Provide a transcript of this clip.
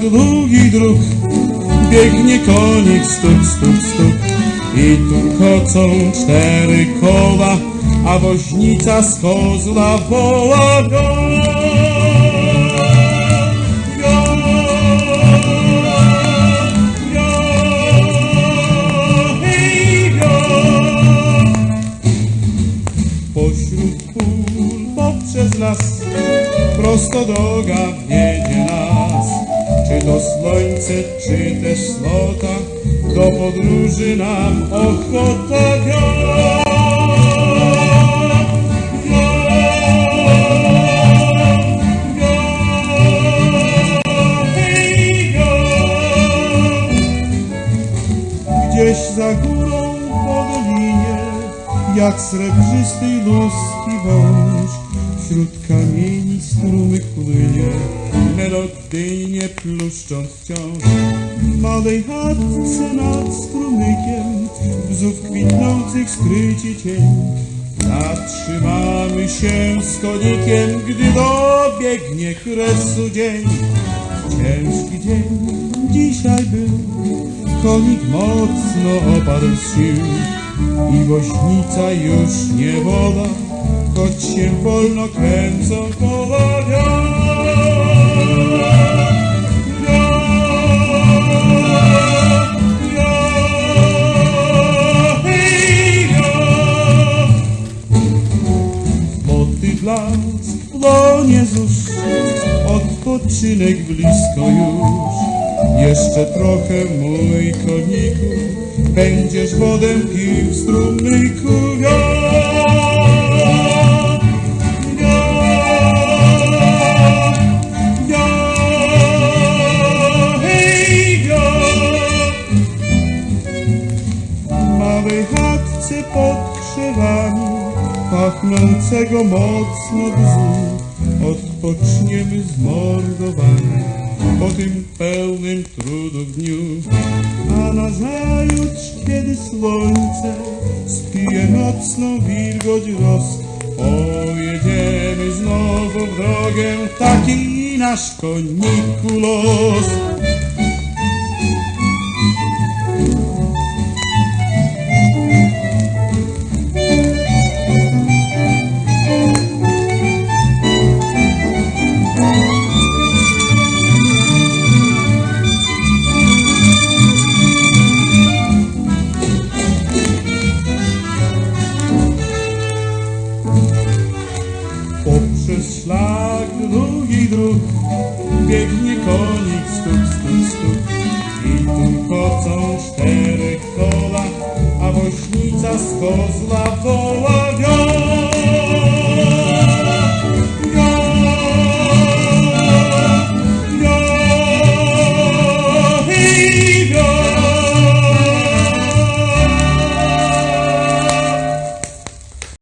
długi dróg biegnie konik stuk, stuk, stuk i turkocą cztery koła, a woźnica z kozła woła go. Pośród pól, poprzez las, prosto droga wiedzie. Czy to słońce, czy też slota, do podróży nam ochota go. Gdzieś za górą po dolinie, jak srebrzysty luski wąż, wśród kamieni strumyk płynie, melodyjnie pluszcząc wciąż. W małej chatce nad strumykiem, bzów kwitnących skryci cień, zatrzymamy się z konikiem, gdy dobiegnie kresu dzień. Ciężki dzień dzisiaj był, konik mocno opadł z sił i woźnica już nie woła, choć się wolno kręcą koła. Blask płonie zusz, odpoczynek blisko już. Jeszcze trochę, mój koniku, będziesz wodę pił w strumyku. Wio, pod krzewami pachnącego mocno bzu odpoczniemy zmordowani po tym pełnym trudów dniu. A nazajutrz, kiedy słońce spije nocną wilgoć roz, pojedziemy znowu w drogę, taki nasz koniku los. Szlak długi dróg biegnie konik stuk, stuk, stuk i turkocą cztery kola, a woźnica z kozła woła.